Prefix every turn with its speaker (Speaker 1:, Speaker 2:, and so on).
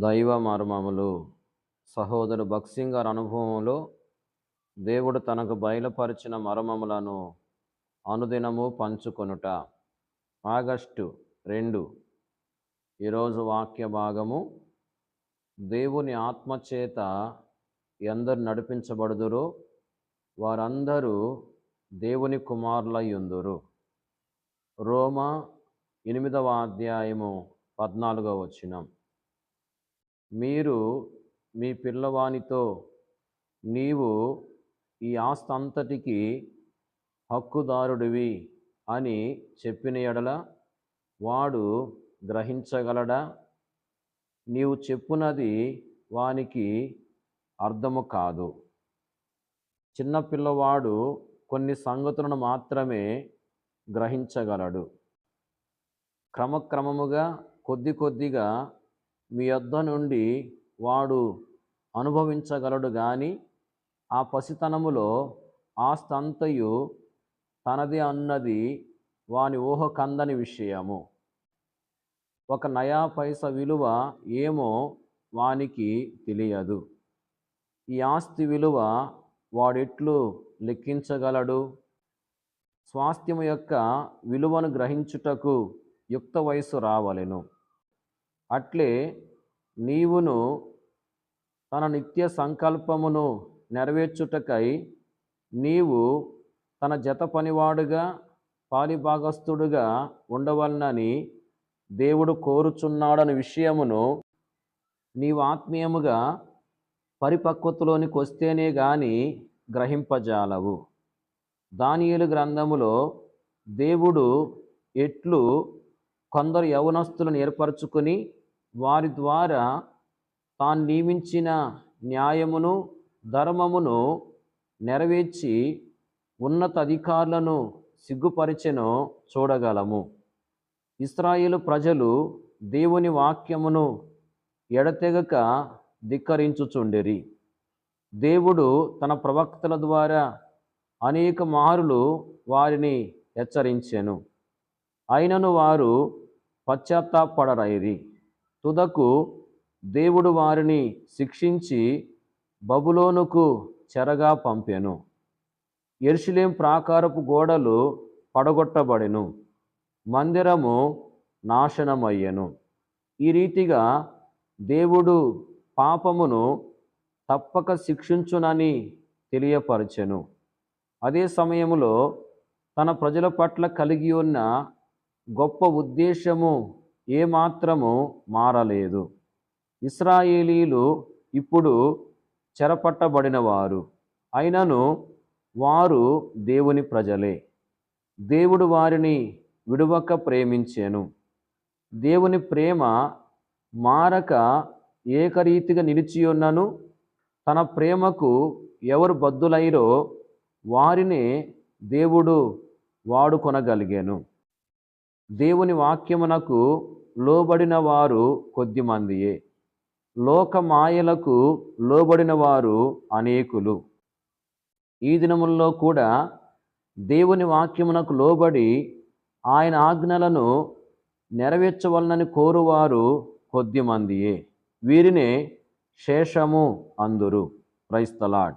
Speaker 1: దైవ మర్మములు. సహోదరు భక్సింగ్ గారి అనుభవంలో దేవుడు తనకు బయలుపరిచిన మర్మములను అనుదినము పంచుకొనుట. ఆగస్టు రెండు. ఈరోజు వాక్య భాగము. దేవుని ఆత్మచేత ఎందరు నడిపించబడుదురో వారందరూ దేవుని కుమారులయ్యుందురు. రోమా ఎనిమిదవ అధ్యాయము పద్నాలుగవ వచ్చినాం మీరు మీ పిల్లవానితో నీవు ఈ ఆస్తి అంతటికి హక్కుదారుడివి అని చెప్పిన ఎడల వాడు గ్రహించగలడా? నీవు చెప్పునది వానికి అర్థము కాదు. చిన్నపిల్లవాడు కొన్ని సంగతులను మాత్రమే గ్రహించగలడు. క్రమక్రమముగా కొద్ది కొద్దిగా మీ యొద్ద నుండి వాడు అనుభవించగలడు కానీ ఆ పసితనములో ఆస్తంతయు తనది అన్నది వాని ఊహ కందని విషయము. ఒక నయా పైస విలువ ఏమో వానికి తెలియదు. ఈ ఆస్తి విలువ వాడెట్లు లెక్కించగలడు? స్వాస్థ్యము యొక్క విలువను గ్రహించుటకు యుక్త వయస్సు రావలెను. అట్లే నీవును తన నిత్య సంకల్పమును నెరవేర్చుటకై నీవు తన జత పనివాడుగా పాలిభాగస్థుడుగా ఉండవలనని దేవుడు కోరుచున్నాడని విషయమును నీవు ఆత్మీయముగా పరిపక్వతలోనికి వస్తేనే గాని గ్రహింపజాలవు. దానియలు గ్రంథములో దేవుడు ఎట్లు కొందరు యవనస్తులను ఏర్పరచుకుని వారి ద్వారా తాను నియమించిన న్యాయమును ధర్మమును నెరవేర్చి ఉన్నత అధికారులను సిగ్గుపరిచెను చూడగలము. ఇస్రాయేలు ప్రజలు దేవుని వాక్యమును ఎడతెగక ధిక్కరించుచుండిరి. దేవుడు తన ప్రవక్తల ద్వారా అనేక మారులు వారిని హెచ్చరించెను. అయినను వారు పశ్చాత్తాపడరైరి తుదకు దేవుడు వారిని శిక్షించి బబులోనుకు చెరగా పంపెను. ఎరుషులేం ప్రాకారపు గోడలు పడగొట్టబడెను. మందిరము నాశనమయ్యను. ఈ రీతిగా దేవుడు పాపమును తప్పక శిక్షించునని తెలియపరచెను. అదే సమయంలో తన ప్రజల పట్ల కలిగి ఉన్న గొప్ప ఉద్దేశము ఏమాత్రము మారలేదు. ఇస్రాయేలీలు ఇప్పుడు చెరపట్టబడిన వారు అయినను వారు దేవుని ప్రజలే. దేవుడు వారిని విడువక ప్రేమించాను. దేవుని ప్రేమ మారక ఏకరీతిగా నిలిచి ఉన్నను తన ప్రేమకు ఎవరు బద్దులైరో వారినే దేవుడు వాడుకొనగలిగాను. దేవుని వాక్యమునకు లోబడిన వారు కొద్దిమందియే. లోక మాయలకు లోబడిన వారు అనేకులు. ఈ దినముల్లో కూడా దేవుని వాక్యమునకు లోబడి ఆయన ఆజ్ఞలను నెరవేర్చవలనని కోరువారు కొద్దిమందియే. వీరినే శేషము అందురు. క్రైస్తలాడ్